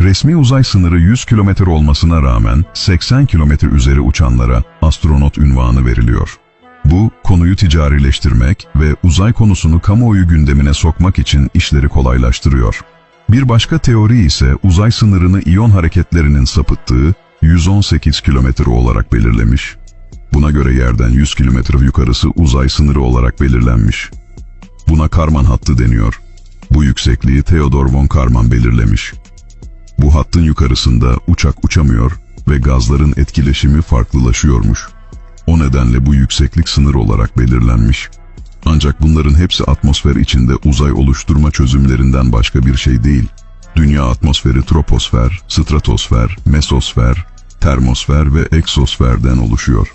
Resmi uzay sınırı 100 kilometre olmasına rağmen 80 kilometre üzeri uçanlara astronot ünvanı veriliyor. Bu, konuyu ticarileştirmek ve uzay konusunu kamuoyu gündemine sokmak için işleri kolaylaştırıyor. Bir başka teori ise uzay sınırını iyon hareketlerinin sapıttığı 118 kilometre olarak belirlemiş. Buna göre yerden 100 kilometre yukarısı uzay sınırı olarak belirlenmiş. Buna Karman hattı deniyor. Bu yüksekliği Theodor von Karman belirlemiş. Bu hattın yukarısında uçak uçamıyor ve gazların etkileşimi farklılaşıyormuş. O nedenle bu yükseklik sınır olarak belirlenmiş. Ancak bunların hepsi atmosfer içinde uzay oluşturma çözümlerinden başka bir şey değil. Dünya atmosferi troposfer, stratosfer, mesosfer, termosfer ve eksosferden oluşuyor.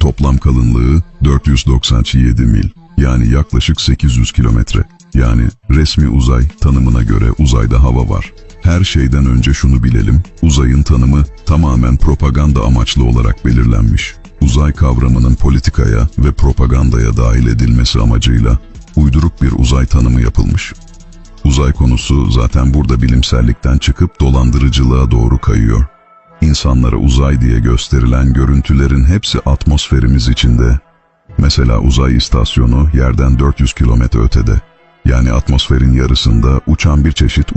Toplam kalınlığı 497 mil yani yaklaşık 800 kilometre. Yani resmi uzay tanımına göre uzayda hava var. Her şeyden önce şunu bilelim, uzayın tanımı tamamen propaganda amaçlı olarak belirlenmiş. Uzay kavramının politikaya ve propagandaya dahil edilmesi amacıyla uyduruk bir uzay tanımı yapılmış. Uzay konusu zaten burada bilimsellikten çıkıp dolandırıcılığa doğru kayıyor. İnsanlara uzay diye gösterilen görüntülerin hepsi atmosferimiz içinde. Mesela uzay istasyonu yerden 400 kilometre ötede. Atmosferin yarısında uçan bir çeşit uçak